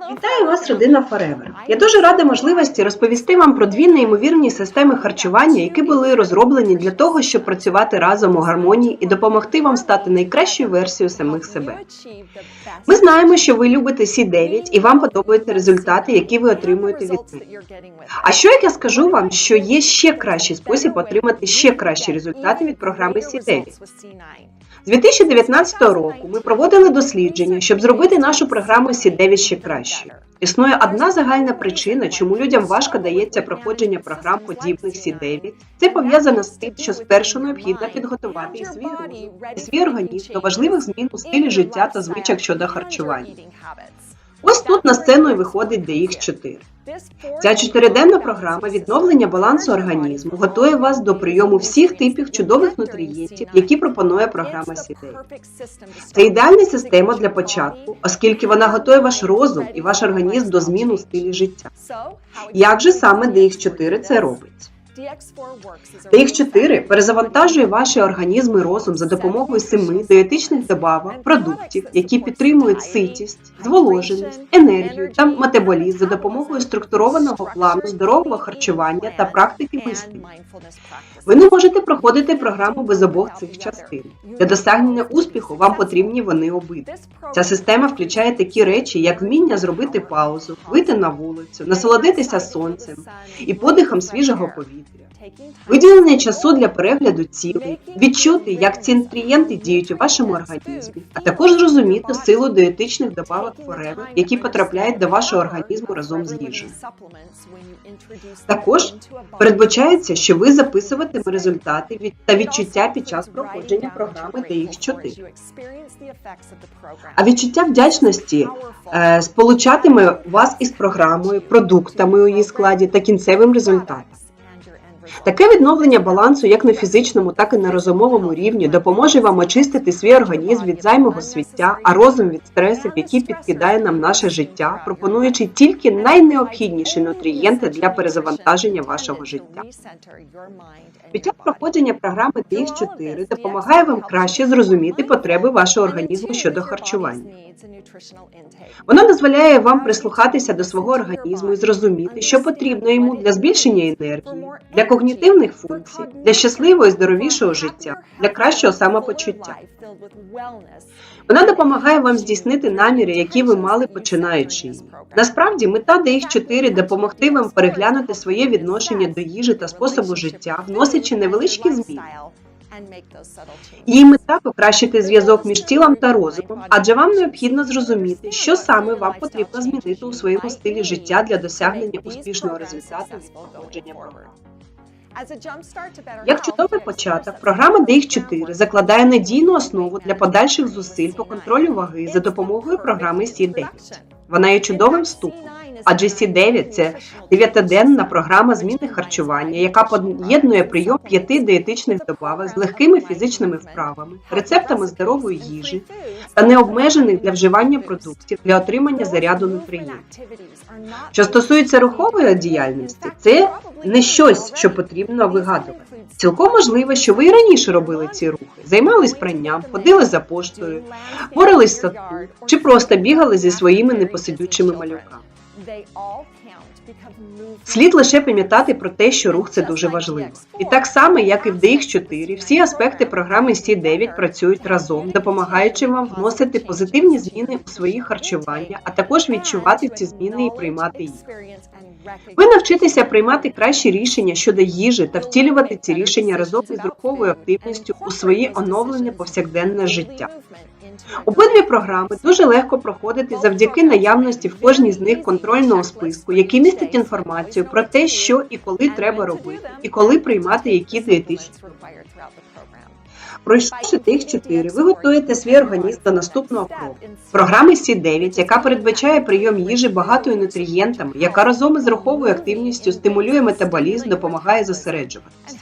Вітаю вас, родина Forever. Я дуже рада можливості розповісти вам про дві неймовірні системи харчування, які були розроблені для того, щоб працювати разом у гармонії і допомогти вам стати найкращою версією самих себе. Ми знаємо, що ви любите C9 і вам подобаються результати, які ви отримуєте від них. А що як я скажу вам, що є ще кращий спосіб отримати ще кращі результати від програми C9? З 2019 року ми проводили дослідження, щоб зробити нашу програму C9 ще кращою. Існує одна загальна причина, чому людям важко дається проходження програм подібних C9. Це пов'язано з тим, що спершу необхідно підготувати і свій розум, і свій організм до важливих змін у стилі життя та звичок щодо харчування. Ось тут на сцену і виходить DX4. Ця чотириденна програма відновлення балансу організму готує вас до прийому всіх типів чудових нутрієнтів, які пропонує програма Сідей. Це ідеальна система для початку, оскільки вона готує ваш розум і ваш організм до змін у стилі життя. Як же саме DX4 це робить? DX4 перезавантажує ваші організми розум за допомогою семи диетичних добавок, продуктів, які підтримують ситість, зволоженість, енергію та метаболізм за допомогою структурованого плану здорового харчування та практики мислення. Ви не можете проходити програму без обох цих частин. Для досягнення успіху вам потрібні вони обидві. Ця система включає такі речі, як вміння зробити паузу, вийти на вулицю, насолодитися сонцем і подихом свіжого повітря. Виділення часу для перегляду цілей, відчути, як ці нутрієнти діють у вашому організмі, а також зрозуміти силу диетичних добавок Forever, які потрапляють до вашого організму разом з їжею. Також передбачається, що ви записуватиме результати від та відчуття під час проходження програми DX4. А відчуття вдячності е, сполучатиме вас із програмою, продуктами у її складі та кінцевим результатом. Таке відновлення балансу як на фізичному, так і на розумовому рівні допоможе вам очистити свій організм від займого свіття, а розум від стресів, які підкидає нам наше життя, пропонуючи тільки найнеобхідніші нутрієнти для перезавантаження вашого життя. Під проходження програми DX4 допомагає вам краще зрозуміти потреби вашого організму щодо харчування. Вона дозволяє вам прислухатися до свого організму і зрозуміти, що потрібно йому для збільшення енергії, для когнітивних функцій, для щасливого і здоровішого життя, для кращого самопочуття. Вона допомагає вам здійснити наміри, які ви мали починаючи. Насправді, мета DX4 – допомогти вам переглянути своє відношення до їжі та способу життя, вносячи невеличкі зміни. Її мета покращити зв'язок між тілом та розумом, адже вам необхідно зрозуміти, що саме вам потрібно змінити у своєму стилі життя для досягнення успішного результату від проходження. Як чудовий початок, програма DX4 закладає надійну основу для подальших зусиль по контролю ваги за допомогою програми C9. Вона є чудовим вступом, адже C9 – це дев'ятиденна програма зміни харчування, яка поєднує прийом п'яти диетичних добавок з легкими фізичними вправами, рецептами здорової їжі та необмежених для вживання продуктів для отримання заряду нутрієнтів. Що стосується рухової діяльності, це не щось, що потрібно вигадувати. Цілком можливо, що ви і раніше робили ці рухи, займались пранням, ходили за поштою, боролись в садку чи просто бігали зі своїми непосидючими малюками. Слід лише пам'ятати про те, що рух це дуже важливо. І так само, як і в DX4, всі аспекти програми C9 працюють разом, допомагаючи вам вносити позитивні зміни у свої харчування, а також відчувати ці зміни і приймати їх. Ви навчитеся приймати кращі рішення щодо їжі та втілювати ці рішення разом із руховою активністю у своє оновлене повсякденне життя. Обидві програми дуже легко проходити завдяки наявності в кожній з них контрольного списку, який містить інформацію про те, що і коли треба робити, і коли приймати які диетичні. Пройшовши тих чотири, ви готуєте свій організм до наступного кроку. Програми Сі 9 яка передбачає прийом їжі багатою нутрієнтами, яка разом із руховою активністю стимулює метаболізм, допомагає зосереджуватися.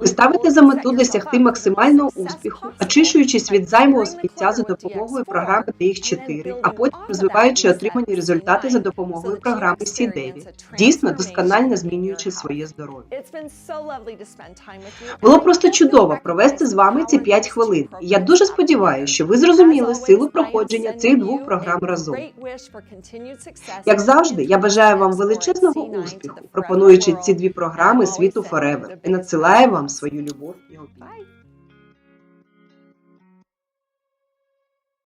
Ви ставите за мету досягти максимального успіху, очищуючись від займого сміття за допомогою програми DX4, а потім розвиваючи отримані результати за допомогою програми C9, дійсно досконально змінюючи своє здоров'я. Було просто чудово провести з вами ці 5 хвилин. Я дуже сподіваюся, що ви зрозуміли силу проходження цих двох програм разом. Як завжди, я бажаю вам величезного успіху, пропонуючи ці дві програми світу Forever і надсилаю вам свою любов і обійми.